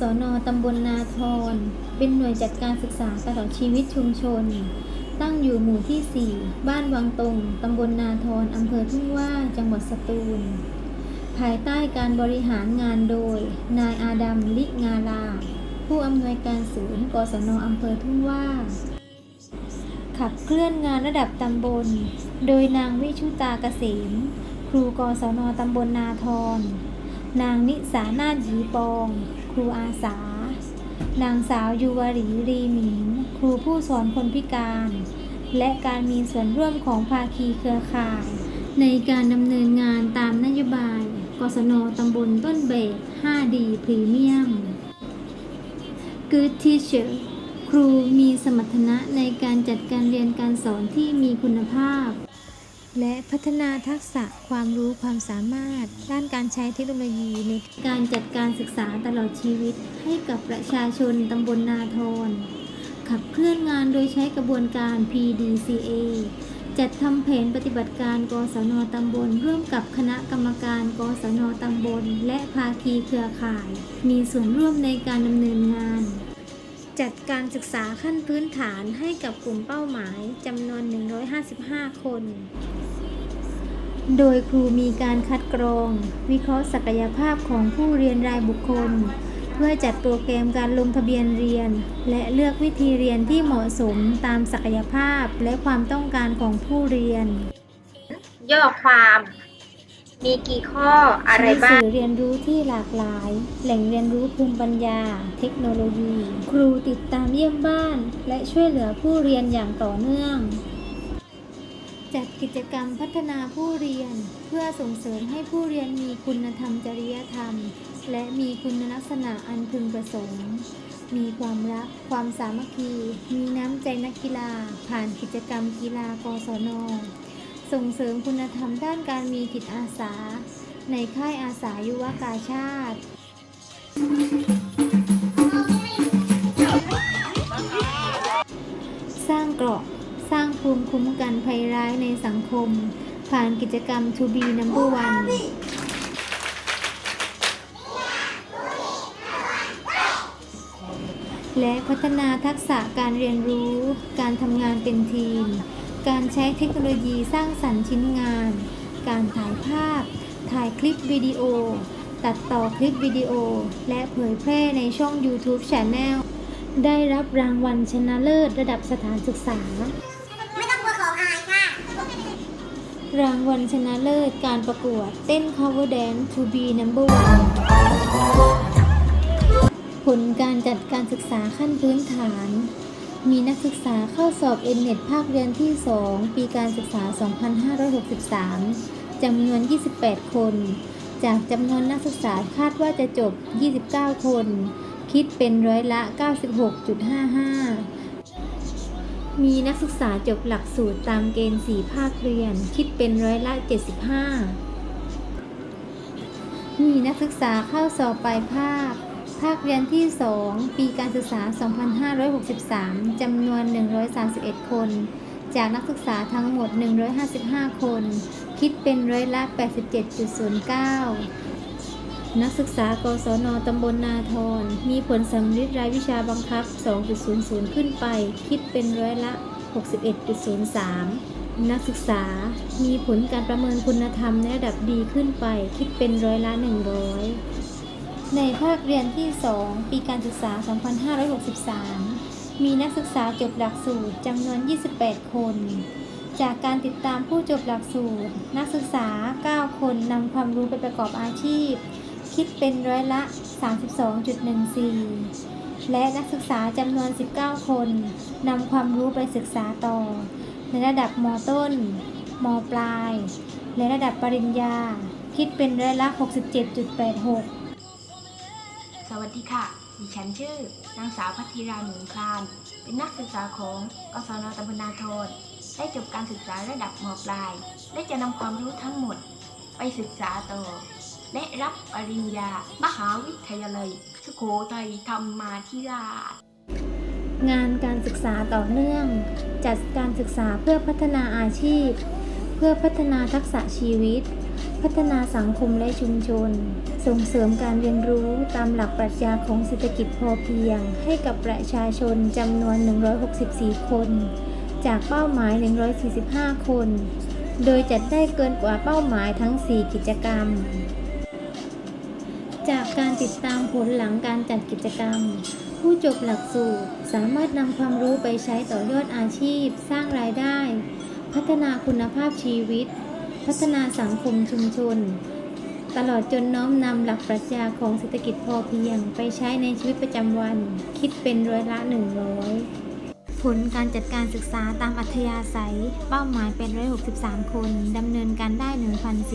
ศนตำบลนาทร เป็นหน่วยจัดการศึกษาตลอดชีวิตชุมชน ตั้งอยู่หมู่ที่ 4 บ้านวังตรงตำบลนาทรอำเภอทุ่งว่า จังหวัดสตูล ภายใต้การบริหารงานโดย นายอาดัมลิงาลา ผู้อำนวยการศูนย์กศนอำเภอทุ่งว่า ขับเคลื่อนงานระดับตำบล โดยนางวิชุตาเกษม ครูกศนตำบลนาทรนางนิสานาหยีปอง ครูอาสา นางสาวยุวรีรีหมิงครูผู้สอนคนพิการ และการมีส่วนร่วมของภาคีเครือข่าย ในการดำเนินงานตามนโยบายกศนตำบลต้นเบก 5D พรีเมียม Good Teacher ครูมีสมรรถนะในการจัดการเรียนการสอนที่มีคุณภาพ และพัฒนาทักษะความรู้ความสามารถ ด้านการใช้เทคโนโลยีในการจัดการศึกษาตลอดชีวิต ให้กับประชาชนตำบลนาทรขับเคลื่อนงานโดยใช้กระบวนการ PDCA จัดทำแผนปฏิบัติการกศนตำบล ร่วมกับคณะกรรมการกศนตำบล และภาคีเครือข่าย มีส่วนร่วมในการดำเนินงาน จัดการศึกษาขั้นพื้นฐานให้กับกลุ่มเป้าหมายจำนวน 155 คน โดยครูมีการคัดกรอง วิเคราะห์ศักยภาพของผู้เรียนรายบุคคล เพื่อจัดโปรแกรมการลงทะเบียนเรียน และเลือกวิธีเรียนที่เหมาะสมตามศักยภาพและความต้องการของผู้เรียน ย่อความ มีกี่ข้ออะไรใช้บ้างสื่อเรียนรู้ที่หลากหลาย แหล่งเรียนรู้ภูมิปัญญา เทคโนโลยี ครูติดตามเยี่ยมบ้าน และช่วยเหลือผู้เรียนอย่างต่อเนื่อง จัดกิจกรรมพัฒนาผู้เรียน เพื่อส่งเสริมให้ผู้เรียนมีคุณธรรมจริยธรรม และมีคุณลักษณะอันพึงประสงค์ มีความรัก ความสามัคคี มีน้ำใจนักกีฬา ผ่านกิจกรรมกีฬากศน ส่งเสริมคุณธรรมด้านการมีจิตอาสา ในค่ายอาสายุวกาชาติสร้างเกราะ สร้างภูมิคุ้มกันภัยร้ายในสังคม ผ่านกิจกรรม To be number one และพัฒนาทักษะการเรียนรู้ การทำงานเป็นทีม การใช้เทคโนโลยีสร้างสรรค์ชิ้นงาน การถ่ายภาพ ถ่ายคลิปวิดีโอ ตัดต่อคลิปวิดีโอ และเผยแพร่ในช่อง YouTube Channel ได้รับรางวัลชนะเลิศระดับสถานศึกษา ไม่ต้องกลัวของอายค่ะ รางวัลชนะเลิศการประกวดเต้น cover dance to be number one ผลการจัดการศึกษาขั้นพื้นฐาน มีนักศึกษาเข้าสอบ n n e t ภาคเรียนที่ 2 ปีการศึกษา 2563 จำนวน 28 คน จากจำนวนนักศึกษาคาดว่าจะจบ 29 คน คิดเป็นร้อยละ 96.55 มีนักศึกษาจบหลักสูตรตามเกณฑ์ 4 ภาคเรียน คิดเป็นร้อยละ 75 มีนักศึกษาเข้าสอบปลายภาค ภาคเรียนที่ 2 ปีการศึกษา 2563 จำนวน 131 คน จากนักศึกษาทั้งหมด 155 คน คิดเป็นร้อยละ 87.09 นักศึกษากศนตำบลนาทร มีผลสำลิดรายวิชาบังคับ 2.00 ขึ้นไป คิดเป็นร้อยละ 61.03 นักศึกษา มีผลการประเมินคุณธรรมในระดับดีขึ้นไป คิดเป็นร้อยละ 100 ในภาคเรียนที่ 2 ปีการศึกษา 2563 มีนักศึกษาจบหลักสูตรจำนวน 28 คน จากการติดตามผู้จบหลักสูตร นักศึกษา 9 คนนำความรู้ไปประกอบอาชีพ คิดเป็นร้อยละ 32.14 และนักศึกษาจำนวน 19 คนนำความรู้ไปศึกษาต่อ ในระดับมต้น มปลาย และระดับปริญญา คิดเป็นร้อยละ 67.86 สวัสดีค่ะ ดิฉันชื่อ นางสาวพัทธิราหนุนคลาน เป็นนักศึกษาของกศนตำบลนาโทนได้จบการศึกษาระดับมปลาย และจะนำความรู้ทั้งหมด ไปศึกษาต่อ และรับปริญญา มหาวิทยาลัย สุโขทัยธรรมาธิราช งานการศึกษาต่อเนื่อง จัดการศึกษาเพื่อพัฒนาอาชีพ เพื่อพัฒนาทักษะชีวิต พัฒนาสังคมและชุมชน ส่งเสริมการเรียนรู้ตามหลักปรัชญาของเศรษฐกิจพอเพียง ให้กับประชาชนจำนวน 164 คน จากเป้าหมาย 145 คนโดยจัดได้เกินกว่าเป้าหมายทั้ง 4 กิจกรรม จากการติดตามผลหลังการจัดกิจกรรม ผู้จบหลักสูตรสามารถนำความรู้ไปใช้ต่อยอดอาชีพ สร้างรายได้ พัฒนาคุณภาพชีวิต พัฒนาสังคมชุมชน ตลอดจนน้อมนำหลักปรัชญาของเศรษฐกิจพอเพียง ไปใช้ในชีวิตประจำวัน คิดเป็นร้อยละ 100 ผลการจัดการศึกษาตามอัธยาศัย เป้าหมายเป็น 163 คนดำเนินการได้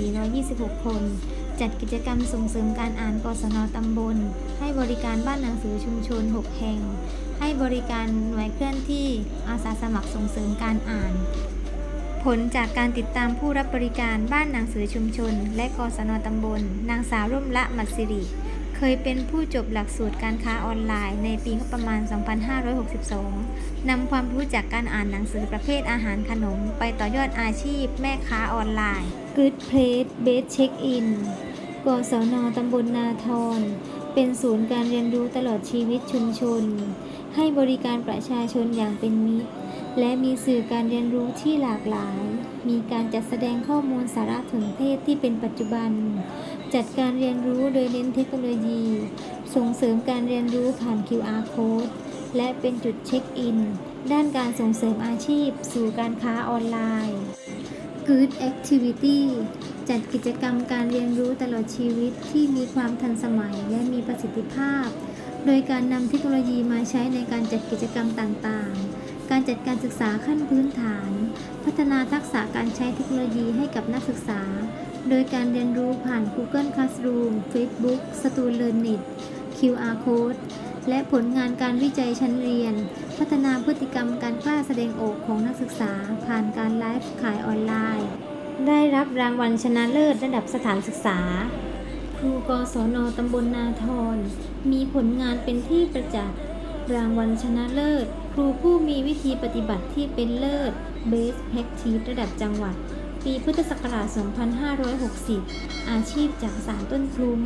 1,426 คน จัดกิจกรรมส่งเสริมการอ่านกศนตำบล ให้บริการบ้านหนังสือชุมชน 6 แห่ง ให้บริการหน่วยเคลื่อนที่อาสาสมัครส่งเสริมการอ่าน ผลจากการติดตามผู้รับบริการบ้านหนังสือชุมชน และกศนตำบล นางสาวร่มละมัดสิริเคยเป็นผู้จบหลักสูตรการค้าออนไลน์ในปีงบประมาณ 2562 นำความรู้จากการอ่านหนังสือประเภทอาหารขนม ไปต่อยอดอาชีพแม่ค้าออนไลน์ Good Place Best Check In กศนตำบลนาทร เป็นศูนย์การเรียนรู้ตลอดชีวิตชุมชน ให้บริการประชาชนอย่างเป็นมิตร และมีสื่อการเรียนรู้ที่หลากหลาย มีการจัดแสดงข้อมูลสารสนเทศที่เป็นปัจจุบัน จัดการเรียนรู้โดยเน้นเทคโนโลยี ส่งเสริมการเรียนรู้ผ่าน QR code และเป็นจุดเช็คอิน ด้านการส่งเสริมอาชีพ สู่การค้าออนไลน์ Good Activity จัดกิจกรรมการเรียนรู้ตลอดชีวิตที่มีความทันสมัยและมีประสิทธิภาพ โดยการนำเทคโนโลยีมาใช้ในการจัดกิจกรรมต่างๆ การจัดการศึกษาขั้นพื้นฐาน พัฒนาทักษะการใช้เทคโนโลยีให้กับนักศึกษา โดยการเรียนรู้ผ่าน Google Classroom Facebook Student Learning QR Code และผลงานการวิจัยชั้นเรียน พัฒนาพฤติกรรมการกล้าแสดงออกของนักศึกษา ผ่านการไลฟ์ขายออนไลน์ ได้รับรางวัลชนะเลิศระดับสถานศึกษา ครูกศนตำบลนาทรมีผลงานเป็นที่ประจักษ์รางวัลชนะเลิศ ครูผู้มีวิธีปฏิบัติที่เป็นเลิศ Best Practice ระดับจังหวัด ปีพุทธศักราช 2560 อาชีพจากสารต้นคลุ้ม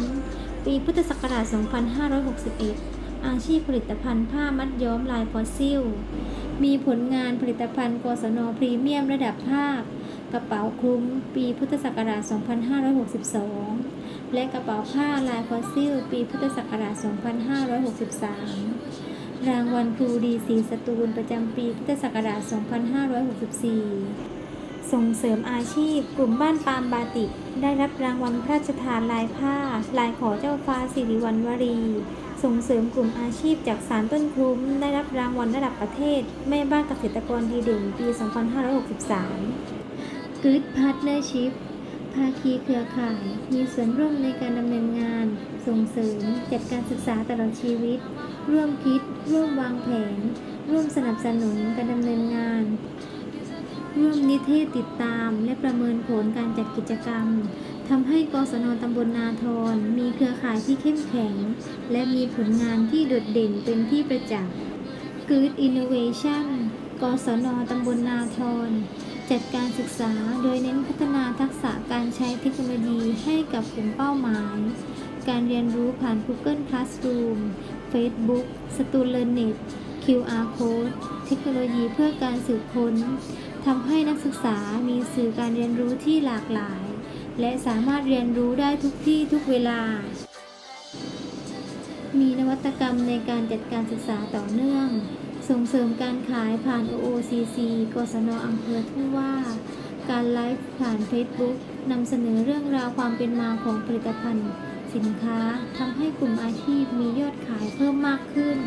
ปีพุทธศักราช 2561 อาชีพผลิตภัณฑ์ผ้ามัดย้อมลายฟอสซิล มีผลงานผลิตภัณฑ์กศนพรีเมียมระดับภาค กระเป๋าคลุมปีพุทธศักราช 2562 และกระเป๋าผ้าลายฟอสซิล ปีพุทธศักราช 2563 รางวัลครูดีสีสตูลประจำปีพุทธศักราช 2564 ส่งเสริมอาชีพ กลุ่มบ้านปามบาติก ได้รับรางวัลพระราชทานลายผ้า ลายขอเจ้าฟ้าสิริวัณวรี ส่งเสริมกลุ่มอาชีพจากสารต้นคลุ้ม ได้รับรางวัลระดับประเทศ แม่บ้านเกษตรกรดีเด่นปี 2563 Good Partnership ภาคีเครือข่าย มีส่วนร่วมในการดำเนินงาน ส่งเสริมจัดการศึกษาตลอดชีวิต ร่วมคิด ร่วมวางแผน ร่วมสนับสนุนการดำเนินงาน ร่วมนิเทศติดตาม และประเมินผลการจัดกิจกรรมทำให้กศนตำบลนาทรมีเครือข่ายที่เข้มแข็ง และมีผลงานที่โดดเด่นเป็นที่ประจักษ์ Good Innovation กศนตำบลนาทรจัดการศึกษาโดยเน้นพัฒนาทักษะการใช้เทคโนโลยีให้กับกลุ่มเป้าหมาย การเรียนรู้ผ่าน Google Classroom Facebook Student QR Code เทคโนโลยีเพื่อการสืบค้น ทำให้นักศึกษามีสื่อการเรียนรู้ที่หลากหลาย และสามารถเรียนรู้ได้ทุกที่ทุกเวลา มีนวัตกรรมในการจัดการศึกษาต่อเนื่อง ส่งเสริมการขายผ่าน OOCC กศนอำเภอทุ่ว่า การไลฟ์ผ่าน Facebook นำเสนอเรื่องราวความเป็นมาของผลิตภัณฑ์ สินค้าทำให้กลุ่มอาชีพมียอดขายเพิ่มมากขึ้น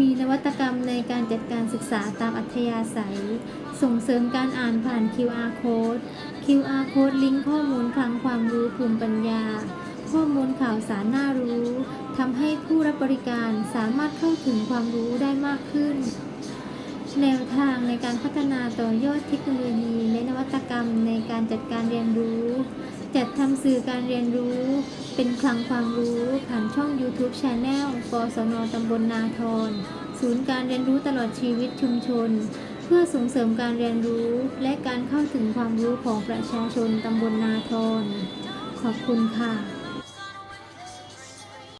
มีนวัตกรรมในการจัดการศึกษาตามอัธยาศัย ส่งเสริมการอ่านผ่าน QR code QR code ลิงก์ข้อมูลคลังความรู้ภูมิปัญญา ข้อมูลข่าวสารน่ารู้ทำให้ผู้รับบริการสามารถเข้าถึงความรู้ได้มากขึ้น แนวทางในการพัฒนาต่อยอดเทคโนโลยีและนวัตกรรมในการจัดการเรียนรู้ จัดทำสื่อการเรียนรู้ เป็นคลังความรู้ผ่านช่อง YouTube Channel กศนตำบลนาทร ศูนย์การเรียนรู้ตลอดชีวิตชุมชน เพื่อส่งเสริมการเรียนรู้ และการเข้าถึงความรู้ของประชาชนตำบลนาทร ขอบคุณค่ะ